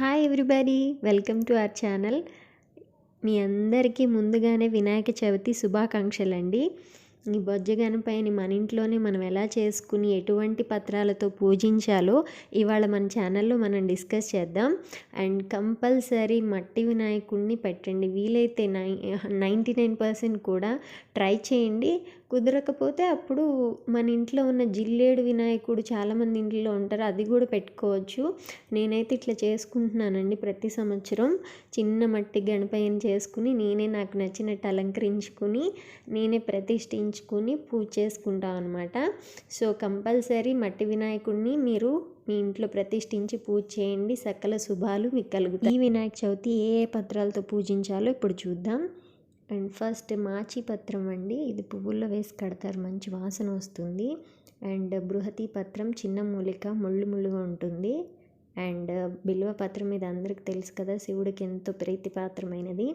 Hi everybody welcome to our channel మీ అందరికీ ముందుగానే వినాయక చవితి శుభాకాంక్షలు అండి ఈ బొజ్జ గణపయ్యని మన ఇంట్లోనే మనం ఎలా చేసుకుని ఎటువంటి పత్రాలతో పూజించాలో ఇవాళ మన ఛానల్లో మనం డిస్కస్ చేద్దాం. అండ్ కంపల్సరీ మట్టి వినాయకుడిని పెట్టండి. వీలైతే నై నైంటీ నైన్ పర్సెంట్ కూడా ట్రై చేయండి. కుదరకపోతే అప్పుడు మన ఇంట్లో ఉన్న జిల్లేడు వినాయకుడు చాలామంది ఇంట్లో ఉంటారు అది కూడా పెట్టుకోవచ్చు. నేనైతే ఇట్లా చేసుకుంటున్నానండి ప్రతి సంవత్సరం. చిన్న మట్టి గణపయ్యని చేసుకుని నేనే నాకు నచ్చినట్టు అలంకరించుకుని నేనే చేయించుకుని పూజ చేసుకుంటాం అనమాట సో కంపల్సరీ మట్టి వినాయకుడిని మీరు మీ ఇంట్లో ప్రతిష్ఠించి పూజ చేయండి. సకల శుభాలు మీకు కలుగుతాయి. ఈ వినాయక చవితి ఏ ఏ పత్రాలతో పూజించాలో ఇప్పుడు చూద్దాం. అండ్ ఫస్ట్ మాచి పత్రం అండి. ఇది పువ్వుల్లో వేసి కడతారు. మంచి వాసన వస్తుంది. అండ్ బృహతి పత్రం చిన్న మూలిక ముళ్ళు ముళ్ళుగా ఉంటుంది. అండ్ బిల్వ పత్రం ఇది అందరికి తెలుసు కదా. శివుడికి ఎంతో ప్రీతిపాత్రమైనది.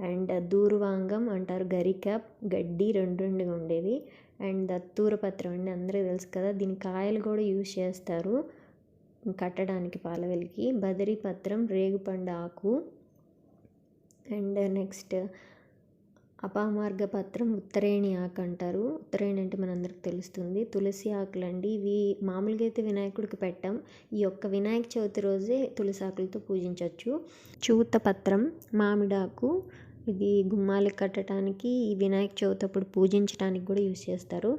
అండ్ దూర్వాంగం అంటారు గరిక గడ్డి రెండు రెండుగా ఉండేవి. అండ్ దత్తూర పత్రం అండి అందరికీ తెలుసు కదా దీని కాయలు కూడా యూజ్ చేస్తారు కట్టడానికి పాలవెలికి. బదరీ పత్రం రేగుపండు ఆకు. అండ్ నెక్స్ట్ అపామార్గ పత్రం ఉత్తరేణి ఆకు అంటారు. ఉత్తరేణి అంటే మనందరికి తెలుస్తుంది. తులసి ఆకులు అండి ఇవి మామూలుగా అయితే వినాయకుడికి పెట్టాం. ఈ యొక్క వినాయక చవితి రోజే తులసి ఆకులతో పూజించవచ్చు చూత పత్రం మామిడాకు ఇది గుమ్మాలకు కట్టడానికి ఈ వినాయక చవితి అప్పుడు పూజించడానికి కూడా యూస్ చేస్తారు.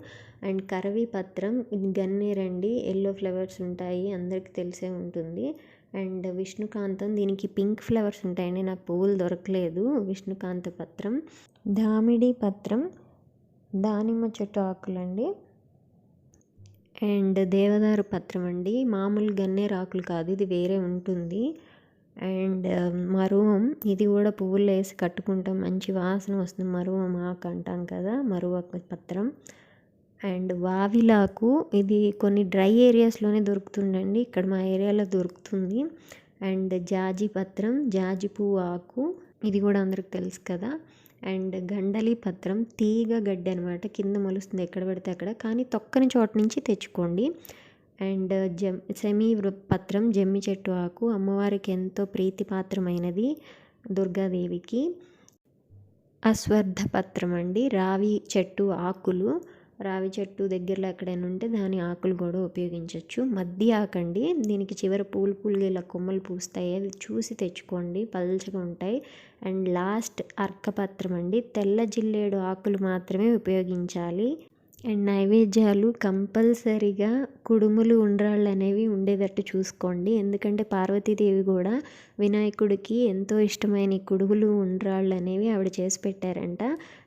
అండ్ కరవి పత్రం ఇది గన్నేరండి ఎల్లో ఫ్లవర్స్ ఉంటాయి. అందరికీ తెలిసే ఉంటుంది. అండ్ విష్ణుకాంతం దీనికి పింక్ ఫ్లవర్స్ ఉంటాయండి. నాకు పువ్వులు దొరకలేదు. విష్ణుకాంత పత్రం దామిడి పత్రం దానిమ్మ చెట్టు ఆకులండి. అండ్ దేవదారు పత్రం అండి. మామూలు గన్నేరు ఆకులు కాదు ఇది వేరే ఉంటుంది. అండ్ um, మరువం ఇది కూడా పువ్వులు వేసి కట్టుకుంటాం. మంచి వాసన వస్తుంది. మరువం ఆకు అంటాం కదా మరువ పత్రం. అండ్ వావిలాకు ఇది కొన్ని డ్రై ఏరియాస్లోనే దొరుకుతుందండి. ఇక్కడ మా ఏరియాలో దొరుకుతుంది. అండ్ జాజి పత్రం జాజి పువ్వు ఆకు ఇది కూడా అందరికి తెలుసు కదా. అండ్ గండలి పత్రం తీగ గడ్డి అనమాట కింద మొలుస్తుంది ఎక్కడ పడితే అక్కడ. కానీ తొక్కని చోట నుంచి తెచ్చుకోండి. అండ్ జమ్ సెమీ పత్రం జమ్మి చెట్టు ఆకు అమ్మవారికి ఎంతో ప్రీతిపాత్రమైనది దుర్గాదేవికి. అశ్వర్ధ పత్రం అండి. రావి చెట్టు ఆకులు. రావి చెట్టు దగ్గరలో ఎక్కడైనా ఉంటే దాని ఆకులు కూడా ఉపయోగించవచ్చు మద్ది ఆకండి. దీనికి చివర పూలు పూలుగా ఇలా కొమ్మలు పూస్తాయి. అవి చూసి తెచ్చుకోండి. పల్చగా ఉంటాయి. అండ్ లాస్ట్ అర్కపత్రం అండి. తెల్ల జిల్లేడు ఆకులు మాత్రమే ఉపయోగించాలి. అండ్ నైవేద్యాలు కంపల్సరిగా కుడుములు ఉండ్రాళ్ళు అనేవి ఉండేటట్టు చూసుకోండి. ఎందుకంటే పార్వతీదేవి కూడా వినాయకుడికి ఎంతో ఇష్టమైన కుడుములు ఉండ్రాళ్ళు అనేవి ఆవిడ చేసి పెట్టారంట.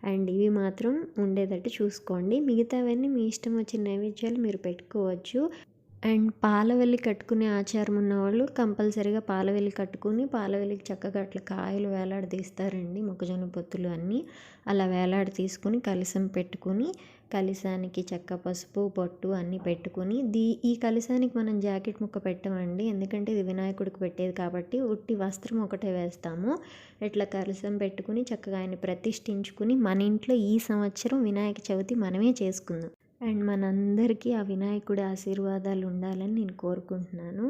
అండ్ ఇవి మాత్రం ఉండేటట్టు చూసుకోండి. మిగతావన్నీ మీ ఇష్టం వచ్చిన నైవేద్యాలు మీరు పెట్టుకోవచ్చు. అండ్ పాలవెల్లి కట్టుకునే ఆచారం ఉన్నవాళ్ళు కంపల్సరిగా పాలవెల్లి కట్టుకుని పాలవెల్లికి చక్కగా అట్లా కాయలు వేలాడదీస్తారండి మొక్కజొన్న పొత్తులు అన్నీ. అలా వేలాడి తీసుకుని కలసం పెట్టుకుని కలిసానికి చెక్క పసుపు పొట్టు అన్నీ పెట్టుకుని దీ ఈ కలిసానికి మనం జాకెట్ ముక్క పెట్టమండి. ఎందుకంటే ఇది వినాయకుడికి పెట్టేది కాబట్టి ఉట్టి వస్త్రం ఒకటే వేస్తాము. ఇట్లా కలసం పెట్టుకుని చక్కగా ఆయన ప్రతిష్ఠించుకుని మన ఇంట్లో ఈ సంవత్సరం వినాయక చవితి మనమే చేసుకుందాం. అండ్ మనందరికీ ఆ వినాయకుడి ఆశీర్వాదాలు ఉండాలని నేను కోరుకుంటున్నాను.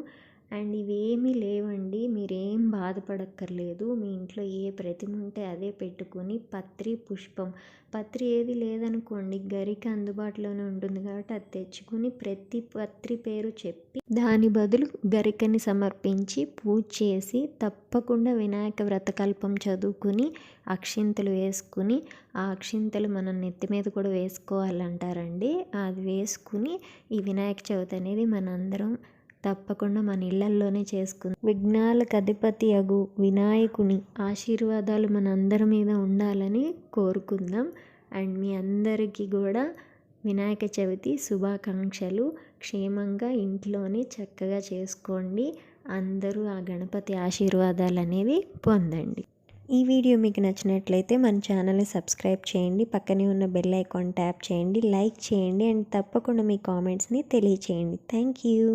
అండ్ ఇవేమీ లేవండి. మీరేం బాధపడక్కర్లేదు. మీ ఇంట్లో ఏ ప్రతిమ ఉంటే అదే పెట్టుకొని పత్రి పుష్పం. పత్రి ఏది లేదనుకోండి గరిక అందుబాటులోనే ఉంటుంది కాబట్టి అది తెచ్చుకుని ప్రతి పత్రి పేరు చెప్పి దాని బదులు గరికని సమర్పించి పూజ చేసి తప్పకుండా వినాయక వ్రతకల్పం చదువుకుని అక్షింతలు వేసుకుని ఆ అక్షింతలు మనం నెత్తి మీద కూడా వేసుకోవాలంటారండి. అది వేసుకుని ఈ వినాయక చవితి అనేది మనందరం తప్పకుండా మన ఇళ్ళల్లోనే చేసుకుందాం. విఘ్నాలకు అధిపతి అగు వినాయకుని ఆశీర్వాదాలు మన అందరి మీద ఉండాలని కోరుకుందాం. అండ్ మీ అందరికీ కూడా వినాయక చవితి శుభాకాంక్షలు. క్షేమంగా ఇంట్లోనే చక్కగా చేసుకోండి. అందరూ ఆ గణపతి ఆశీర్వాదాలు అనేవి పొందండి. ఈ వీడియో మీకు నచ్చినట్లయితే మన ఛానల్ని సబ్స్క్రైబ్ చేయండి. పక్కనే ఉన్న బెల్ ఐకాన్ ట్యాప్ చేయండి. లైక్ చేయండి. అండ్ తప్పకుండా మీ కామెంట్స్ని తెలియచేయండి. Thank you.